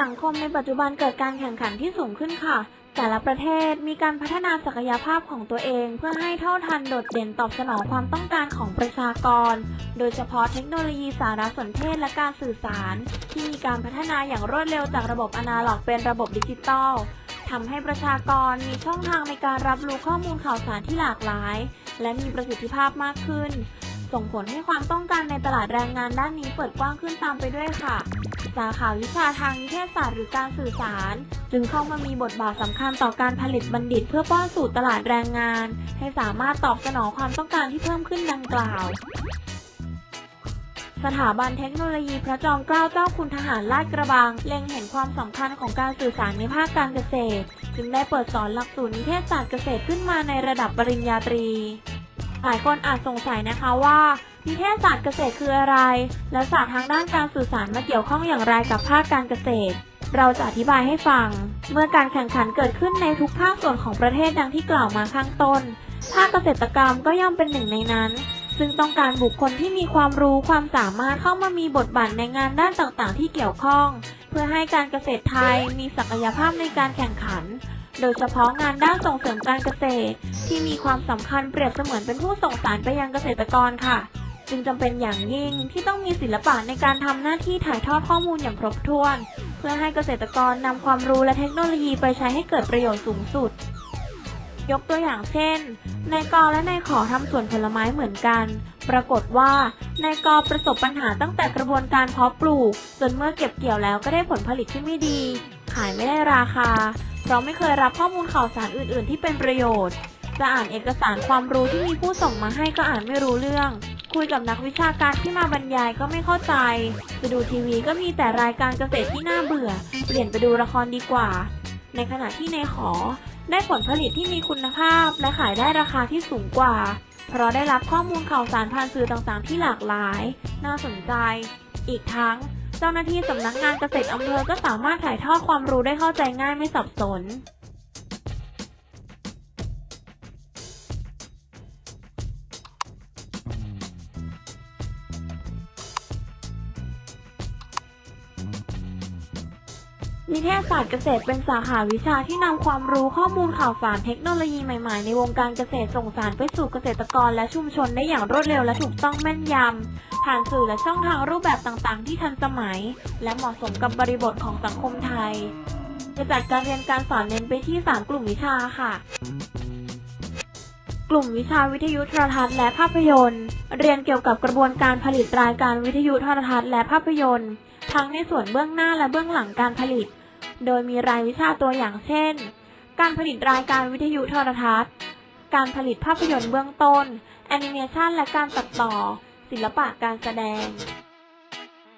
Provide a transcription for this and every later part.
สังคมในปัจจุบันเกิดการแข่งขันที่สูงขึ้นค่ะ แต่ละประเทศมีการพัฒนาศักยภาพของตัวเอง เพื่อให้เท่าทันโดดเด่นตอบสนองความต้องการของประชากร โดยเฉพาะเทคโนโลยีสารสนเทศและการสื่อสาร ที่มีการพัฒนาอย่างรวดเร็วจากระบบอนาล็อกเป็นระบบดิจิตอลทำให้ประชากรมีช่องทางในการรับรู้ข้อมูลข่าวสารที่หลากหลาย และมีประสิทธิภาพมากขึ้น ส่งผลให้ความต้องการในตลาดแรงงานด้านนี้เปิดกว้างขึ้นตามไปด้วยค่ะ สาขาวิชาทางนิเทศศาสตร์หรือการสื่อสาร จึงเข้ามามีบทบาทสำคัญต่อการผลิตบัณฑิตเพื่อป้อนสู่ตลาดแรงงาน ให้สามารถตอบสนองความต้องการที่เพิ่มขึ้นดังกล่าว สถาบันเทคโนโลยีพระจอมเกล้าเจ้าคุณทหารลาดกระบัง เล็งเห็นความสำคัญของการสื่อสารในภาคการเกษตร จึงได้เปิดสอนหลักสูตรนิเทศศาสตร์เกษตรขึ้นมาในระดับปริญญาตรีหลายคนอาจสงสัยนะคะว่า นิเทศศาสตร์เกษตรคืออะไร และศาสตร์ทางด้านการสื่อสารมาเกี่ยวข้องอย่างไรกับภาคการเกษตร เราจะอธิบายให้ฟัง เมื่อการแข่งขันเกิดขึ้นในทุกภาคส่วนของประเทศดังที่กล่าวมาข้างต้น ภาคเกษตรกรรมก็ย่อมเป็นหนึ่งในนั้น ซึ่งต้องการบุคคลที่มีความรู้ความสามารถเข้ามามีบทบาทในงานด้านต่างๆ ที่เกี่ยวข้อง เพื่อให้การเกษตรไทยมีศักยภาพในการแข่งขันโดยเฉพาะงานด้านส่งเสริมการเกษตร ที่มีความสำคัญเปรียบเสมือนเป็นผู้ส่งสารไปยังเกษตรกรค่ะ จึงจำเป็นอย่างยิ่งที่ต้องมีศิลปะในการทำหน้าที่ถ่ายทอดข้อมูลอย่างครบถ้วน เพื่อให้เกษตรกรนำความรู้และเทคโนโลยีไปใช้ให้เกิดประโยชน์สูงสุด ยกตัวอย่างเช่นนายกอและนายขอทำสวนผลไม้เหมือนกัน ปรากฏว่านายกอประสบปัญหาตั้งแต่กระบวนการเพาะปลูก จนเมื่อเก็บเกี่ยวแล้วก็ได้ผลผลิตที่ไม่ดี ขายไม่ได้ราคา เพราะไม่เคยรับข้อมูลข่าวสารอื่น ๆ ที่เป็นประโยชน์ จะอ่านเอกสารความรู้ที่มีผู้ส่งมาให้ก็อ่านไม่รู้เรื่อง คุยกับนักวิชาการที่มาบรรยายก็ไม่เข้าใจ จะดูทีวีก็มีแต่รายการเกษตรที่น่าเบื่อ เปลี่ยนไปดูละครดีกว่า ในขณะที่ในขอได้ผลผลิตที่มีคุณภาพและขายได้ราคาที่สูงกว่า เพราะได้รับข้อมูลข่าวสารผ่านสื่อต่างๆ ที่หลากหลาย น่าสนใจ อีกทั้ง เจ้าหน้าที่สำนักงานเกษตรอำเภอก็สามารถถ่ายทอดความรู้ได้เข้าใจง่ายไม่สับสน นิเทศศาสตร์เกษตรเป็นสาขาวิชาที่นำความรู้ข้อมูลข่าวสารเทคโนโลยีใหม่ๆ ในวงการเกษตรส่งสารไปสู่เกษตรกรและชุมชนได้อย่างรวดเร็วและถูกต้องแม่นยำ ผ่านสื่อและช่องทางรูปแบบต่างๆ ที่ทันสมัย และเหมาะสมกับบริบทของสังคมไทยจะจัดการเรียนการสอนเน้นไปที่ 3 กลุ่มวิชาค่ะ กลุ่มวิชาวิทยุโทรทัศน์และภาพยนตร์ เรียนเกี่ยวกับกระบวนการผลิตรายการวิทยุโทรทัศน์และภาพยนตร์ ทั้งในส่วนเบื้องหน้าและเบื้องหลังการผลิต โดยมีรายวิชาตัวอย่างเช่น การผลิตรายการวิทยุโทรทัศน์ การผลิตภาพยนตร์เบื้องต้น แอนิเมชันและการตัดต่อ ศิลปะการแสดง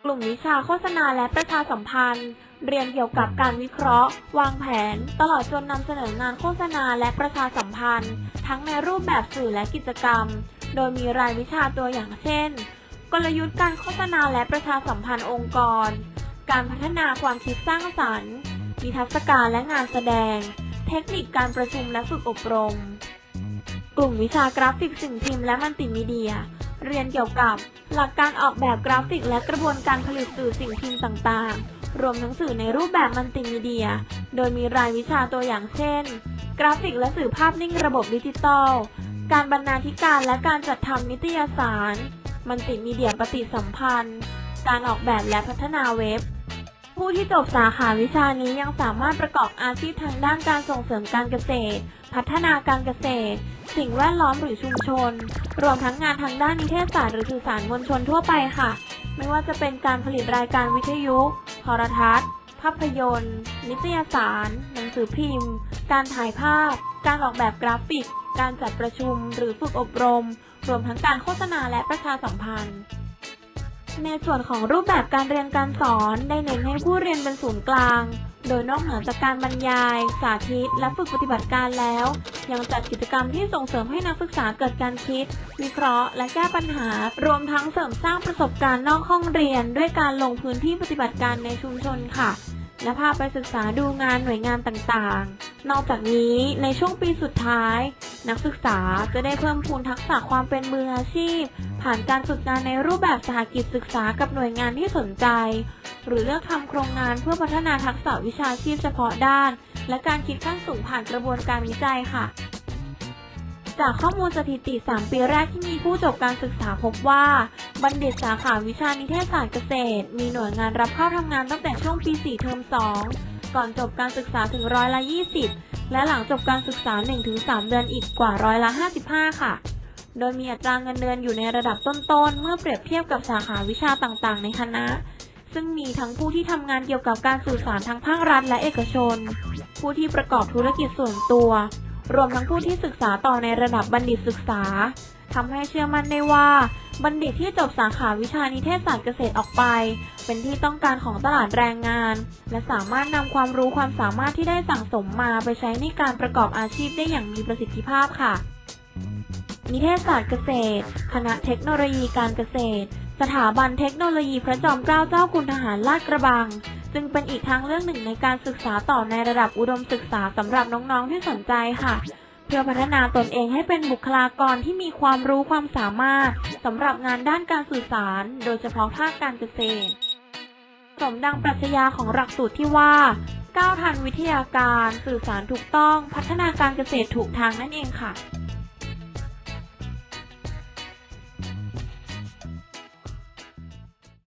กลุ่มวิชาโฆษณาและประชาสัมพันธ์ เรียนเกี่ยวกับการวิเคราะห์ วางแผน ตลอดจนนำเสนองานโฆษณาและประชาสัมพันธ์ ทั้งในรูปแบบสื่อและกิจกรรม โดยมีรายวิชาตัวอย่างเช่น กลยุทธ์การโฆษณาและประชาสัมพันธ์องค์กร การพัฒนาความคิดสร้างสรรค์นิทรรศการและงานแสดง เทคนิคการประชุมและฝึกอบรม กลุ่มวิชากราฟิกสิ่งพิมพ์และมัลติมีเดีย เรียนเกี่ยวกับ หลักการออกแบบกราฟิกและกระบวนการผลิตสื่อสิ่งพิมพ์ต่างๆ รวมทั้งสื่อในรูปแบบมัลติมีเดีย โดยมีรายวิชาตัวอย่างเช่น กราฟิกและสื่อภาพนิ่งระบบดิจิตอล การบรรณาธิการและการจัดทำนิตยสาร มัลติมีเดียปฏิสัมพันธ์ การออกแบบและพัฒนาเว็บ ผู้ที่จบสาขาวิชานี้ยังสามารถประกอบอาชีพทางด้านการส่งเสริมการเกษตร พัฒนาการเกษตร สิ่งแวดล้อมหรือชุมชน รวมทั้งงานทางด้านนิเทศศาสตร์หรือสื่อสารมวลชนทั่วไปค่ะ ไม่ว่าจะเป็นการผลิตรายการวิทยุโทรทัศน์ภาพยนตร์ นิตยสาร หนังสือพิมพ์ การถ่ายภาพ การออกแบบกราฟิก การจัดประชุมหรือฝึกอบรม รวมทั้งการโฆษณาและประชาสัมพันธ์ ในส่วนของรูปแบบการเรียนการสอนได้เน้นให้ผู้เรียนเป็นศูนย์กลาง โดยนอกเหนือจากการบรรยาย สาธิต และฝึกปฏิบัติการแล้ว ยังจัดกิจกรรมที่ส่งเสริมให้นักศึกษาเกิดการคิด วิเคราะห์ และแก้ปัญหา รวมทั้งเสริมสร้างประสบการณ์นอกห้องเรียน ด้วยการลงพื้นที่ปฏิบัติการในชุมชนค่ะและพาไปศึกษาดูงานหน่วยงานต่างๆ นอกจากนี้ในช่วงปีสุดท้าย นักศึกษาจะได้เพิ่มพูนทักษะความเป็นมืออาชีพ ผ่านการฝึกงานในรูปแบบสหกิจศึกษากับหน่วยงานที่สนใจ หรือเลือกทำโครงงานเพื่อพัฒนาทักษะวิชาชีพเฉพาะด้าน และการคิดขั้นสูงผ่านกระบวนการวิจัยค่ะ จากข้อมูลสถิติ 3 ปีแรกที่มีผู้จบการศึกษาพบว่า บัณฑิตสาขาวิชานิเทศศาสตร์เกษตร มีหน่วยงานรับเข้าทำงานตั้งแต่ช่วงปี 4 เทอม 2 ก่อนจบการศึกษาถึงร้อยละ 20 และหลังจบการศึกษา 1-3 เดือนอีกกว่าร้อยละ 55 ค่ะ โดยมีอัตราเงินเดือนอยู่ในระดับต้นๆ เมื่อเปรียบเทียบกับสาขาวิชาต่างๆ ในคณะ ซึ่งมีทั้งผู้ที่ทำงานเกี่ยวกับการสื่อสารทั้งภาครัฐและเอกชน ผู้ที่ประกอบธุรกิจส่วนตัว รวมทั้งผู้ที่ศึกษาต่อในระดับบัณฑิตศึกษาทำให้เชื่อมั่นได้ว่า บัณฑิตที่จบสาขาวิชานิเทศศาสตร์เกษตรออกไป เป็นที่ต้องการของตลาดแรงงาน และสามารถนำความรู้ความสามารถที่ได้สั่งสมมาไปใช้ในการประกอบอาชีพได้อย่างมีประสิทธิภาพค่ะ นิเทศศาสตร์เกษตร คณะเทคโนโลยีการเกษตร สถาบันเทคโนโลยีพระจอมเกล้าเจ้าคุณทหารลาดกระบัง จึงเป็นอีกทางเลือกหนึ่งในการศึกษาต่อในระดับอุดมศึกษาสำหรับน้องๆที่สนใจค่ะ เพื่อพัฒนาตนเองให้เป็นบุคลากรที่มีความรู้ความสามารถสำหรับงานด้านการสื่อสาร โดยเฉพาะภาคการเกษตร สมดังปรัชญาของหลักสูตรที่ว่าก้าวทันวิทยาการ สื่อสารถูกต้อง พัฒนาการเกษตรถูกทางนั่นเองค่ะ